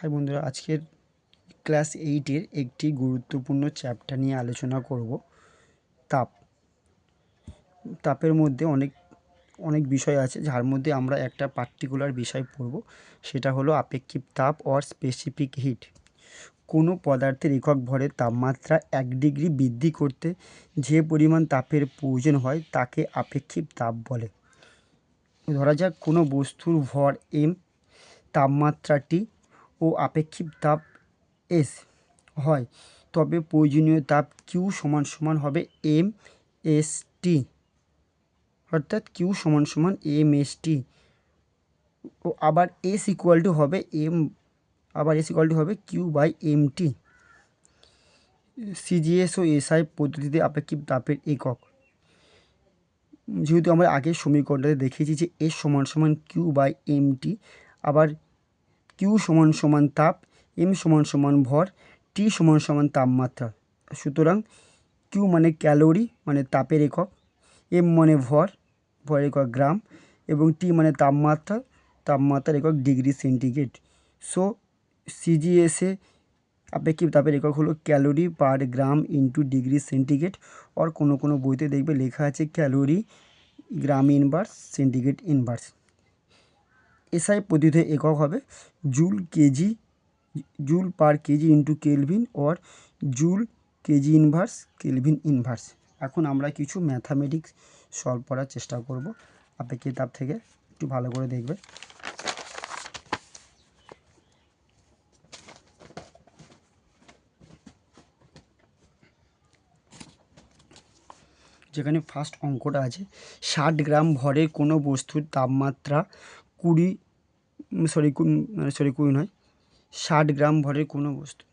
High বন্ধুরা, আজকের class এইটের একটি গুরুত্বপূর্ণ চ্যাপ্টার নিয়ে আলোচনা করব। তাপ। তাপের মধ্যে অনেক অনেক বিষয় আছে, যার মধ্যে আমরা একটা পার্টিকুলার বিষয় পড়ব। সেটা হলো আপেক্ষিক তাপ অর স্পেসিফিক হিট কোনো পদার্থের একক ভরের তাপমাত্রা এক ডিগ্রি বৃদ্ধি করতে যে পরিমাণ তাপের প্রয়োজন হয়, তাকে আপেক্ষিক তাপ বলে। ধরা যাক কোনো বস্তুর ভর এম তাপমাত্রাটি ও আপেক্ষিক তাপ এস হয়। তবে প্রয়োজনীয় তাপ কিউ সমান সমান হবে এম এস টি অর্থাৎ কিউ সমান সমান এম এস টি ও আবার এস ইকুয়াল টু হবে এম আবার এস ইকুয়াল টু হবে Q by M T CGS O SI পদ্ধতিতে আপেক্ষিক তাপের একক। যেহেতু আমরা আগের সমীকরণটাতে দেখিয়েছি যে এস সমান সমান কিউ বাই এম টি আবার কিউ সমান সমান তাপ এম সমান সমান ভর টি সমান সমান তাপমাত্রা। সুতরাং কিউ মানে ক্যালোরি মানে তাপের একক এম মানে ভর ভর একক গ্রাম, এবং টি মানে তাপমাত্রা, তাপমাত্রার একক ডিগ্রি সেন্টিগ্রেড। সো সিজিএসে আপেক্ষিক তাপের একক হলো calorie per gram into degree centigrade আর কোনো কোনো বইতে দেখবে লেখা আছে calorie gram inverse centigrade inverse SI পদ্ধতিতে একক হবে। Joule KG, joule per KG into kelvin or joule KG inverse kelvin inverse এখন আমরা কিছু ম্যাথামেটিক্স সলভ করার চেষ্টা করব। আপেক্ষিক তাপ থেকে একটু ভালো করে দেখবে যেখানে ফার্স্ট অঙ্কটা আছে, ষাট গ্রাম ভরের কোনো বস্তুর তাপমাত্রা কুড়ি সরি সরি কুড়ি নয় ষাট গ্রাম ভরের কোনো বস্তু।